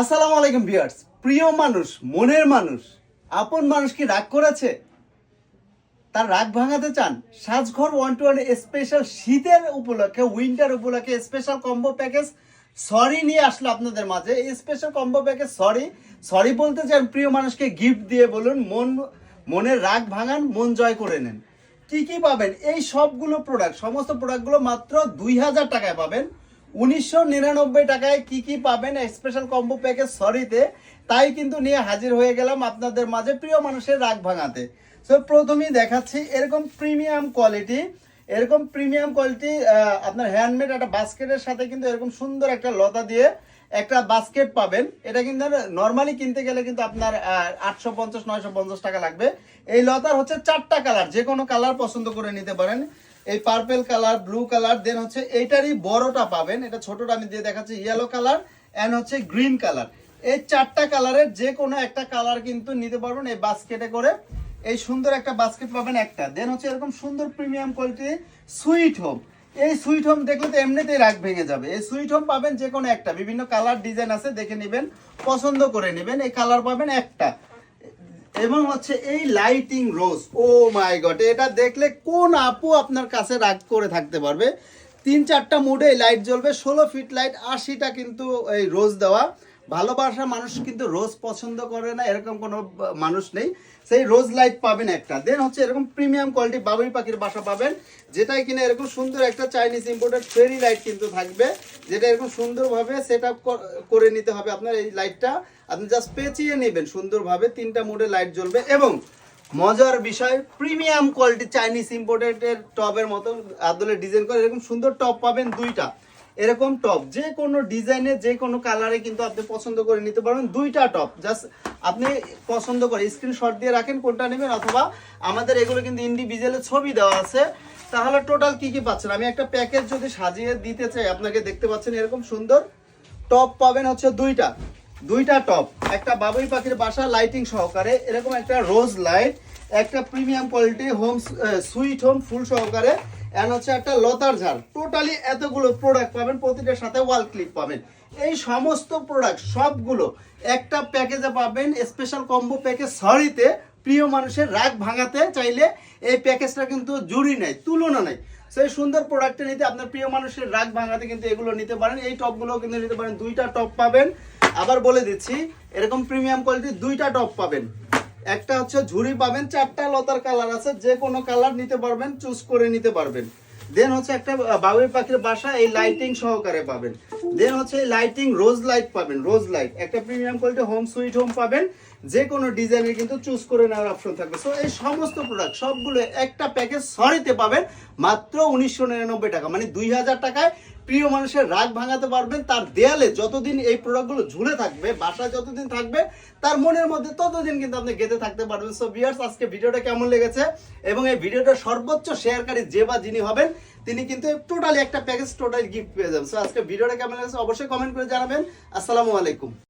আসসালামু আলাইকুম ভিউয়ার্স। প্রিয় মানুষ, মনের মানুষ, আপন মানুষ কি রাগ করেছে? তার রাগ ভাঙাতে চান Sajghor one two one special শীতের উপলক্ষে উইন্টার উপলক্ষে স্পেশাল কম্বো প্যাকেজ সরি নিয়ে আসলো আপনাদের মাঝে। Special combo package sorry sorry বলতে চান প্রিয় মানুষকে গিফট দিয়ে বলুন, মন, মনের রাগ ভাঙান, মন জয় করে নেন। কি কি পাবেন? এই সবগুলো প্রোডাক্ট সমস্ত প্রোডাক্টগুলো মাত্র দুই হাজার টাকায় পাবেন। উনিশশো নিরানব্বই টাকায় কি কি পাবেন স্পেশাল কম্বো প্যাকেজ সরিতে তাই কিন্তু নিয়ে হাজির হয়ে গেলাম আপনাদের মাঝে প্রিয় মানুষের রাগ ভাঙাতে। সো প্রথমেই দেখাচ্ছি এরকম প্রিমিয়াম কোয়ালিটি এরকম প্রিমিয়াম কোয়ালিটি আপনার হ্যান্ডমেড একটা বাস্কেটের সাথে কিন্তু এরকম সুন্দর একটা লতা দিয়ে একটা বাস্কেট পাবেন। এটা কিন্তু নর্মালি কিনতে গেলে কিন্তু আপনার আটশো পঞ্চাশ, নয়শো পঞ্চাশ টাকা লাগবে। এই লতার হচ্ছে চারটা কালার যে কোনো কালার পছন্দ করে নিতে পারেন। এই purple colour blue colour then হচ্ছে এইটারই বড়টা পাবেন। এটা ছোটটা আমি দিয়ে দেখাচ্ছি ইয়েলো কালার অ্যান্ড হচ্ছে গ্রিন কালার এই চারটা কালারের যে কোনো একটা কালার কিন্তু নিতে পারবেন এই বাস্কেটে করে। এই সুন্দর একটা বাস্কেট পাবেন একটা। দেন হচ্ছে এরকম সুন্দর প্রিমিয়াম কোয়ালিটি সুইট হোম এই সুইট হোম দেখলে তো এমনিতেই রাগ ভেঙে যাবে। এই সুইট হোম পাবেন যে কোনো একটা। বিভিন্ন কালার ডিজাইন আছে, দেখে নেবেন, পছন্দ করে নেবেন। এই কালার পাবেন একটা। এবং হচ্ছে এই লাইটিং রোজ। ও মাই গড, এটা দেখলে কোন আপু আপনার কাছে রাগ করে থাকতে পারবে? তিন চারটা মুডে লাইট জ্বলবে, ষোলো ফিট লাইট, আশিটা কিন্তু এই রোজ দেওয়া। ভালোবাসা মানুষ কিন্তু রোজ পছন্দ করে না, এরকম কোনো মানুষ নেই। সেই রোজ লাইট পাবেন একটা। দেন হচ্ছে এরকম প্রিমিয়াম কোয়ালিটি বাবুই পাখির বাসা পাবেন, যেটাই কিনা এরকম সুন্দর একটা চাইনিজ ইম্পোর্টেড ফেরি লাইট কিন্তু থাকবে, যেটা এরকম সুন্দরভাবে সেট আপ করে নিতে হবে আপনার এই লাইটটা আপনি জাস্ট পেঁচিয়ে নেবেন সুন্দরভাবে, তিনটা মোডে লাইট জ্বলবে এবং মজার বিষয় প্রিমিয়াম কোয়ালিটি চাইনিজ ইম্পোর্টেড টপের মতো আদলে ডিজাইন করে এরকম সুন্দর টপ পাবেন দুইটা। এরকম টপ যে কোনো ডিজাইনে যে কোনো কালারে কিন্তু আপনি পছন্দ করে নিতে পারবেন। দুইটা টপ জাস্ট আপনি পছন্দ করে স্ক্রিনশট দিয়ে রাখেন কোনটা নেবেন, অথবা আমাদের এগুলো কিন্তু ইন্ডিভিজুয়ালের ছবি দেওয়া আছে। তাহলে টোটাল কি কি পাচ্ছেন? আমি একটা প্যাকেজ যদি সাজিয়ে দিতে চাই, আপনাকে দেখতে পাচ্ছেন এরকম সুন্দর টপ পাবেন হচ্ছে দুইটা। দুইটা টপ একটা বাবুই পাখির বাসা লাইটিং সহকারে, এরকম একটা রোজ লাইট একটা premium quality home sweet home ফুল সহকারে এন্ড হচ্ছে একটা লতার ঝাড় টোটালি এতগুলো প্রোডাক্ট পাবেন, প্রতিটার সাথে ওয়াল ক্লিপ পাবেন। এই সমস্ত প্রোডাক্ট সবগুলো একটা প্যাকেজে পাবেন স্পেশাল কম্বো প্যাকেজ সরিতে প্রিয় মানুষের রাগ ভাঙাতে চাইলে এই প্যাকেজটা কিন্তু জুড়ি নেই তুলনা নেই সেই সুন্দর প্রোডাক্টটা নিতে আপনার প্রিয় মানুষের রাগ ভাঙাতে কিন্তু এগুলো নিতে পারেন। এই টপগুলো কিন্তু নিতে পারেন। দুইটা টপ পাবেন। আবার বলে দিচ্ছি, এরকম প্রিমিয়াম কোয়ালিটির দুইটা টপ পাবেন। একটা হচ্ছে ঝুড়ি পাবেন, চারটা লতার কালার আছে, যে কোনো কালার নিতে পারবেন চুজ করে নিতে পারবেন। দেন হচ্ছে একটা বাবুই পাখির বাসা, এই লাইটিং সহকারে পাবেন। দেন হচ্ছে লাইটিং রোজ লাইট পাবেন রোজ লাইট একটা premium quality home sweet home পাবেন। যে কোনো ডিজাইনের কিন্তু চুজ করে নেওয়ার অপশন থাকবে। সো এই সমস্ত প্রোডাক্ট সবগুলো একটা প্যাকেজ সরিতে পাবেন মাত্র উনিশশো নিরানব্বই টাকা। মানে দুই হাজার টাকায় প্রিয় মানুষের রাগ ভাঙাতে পারবেন, তার দেয়ালে যতদিন এই প্রোডাক্টগুলো ঝুলে থাকবে, বাসায় যতদিন থাকবে, তার মনের মধ্যে ততদিন কিন্তু আপনি গেঁথে থাকতে পারবেন। সো বিয়ার্স আজকে ভিডিওটা কেমন লেগেছে? এবং এই ভিডিওটা সর্বোচ্চ শেয়ারকারী যে বা যিনি হবেন, তিনি কিন্তু টোটালি একটা প্যাকেজ টোটালি গিফট পেয়ে যাবেন। সো আজকে ভিডিওটা কেমন লেগেছে? অবশ্যই কমেন্ট করে জানাবেন। আসসালামু আলাইকুম।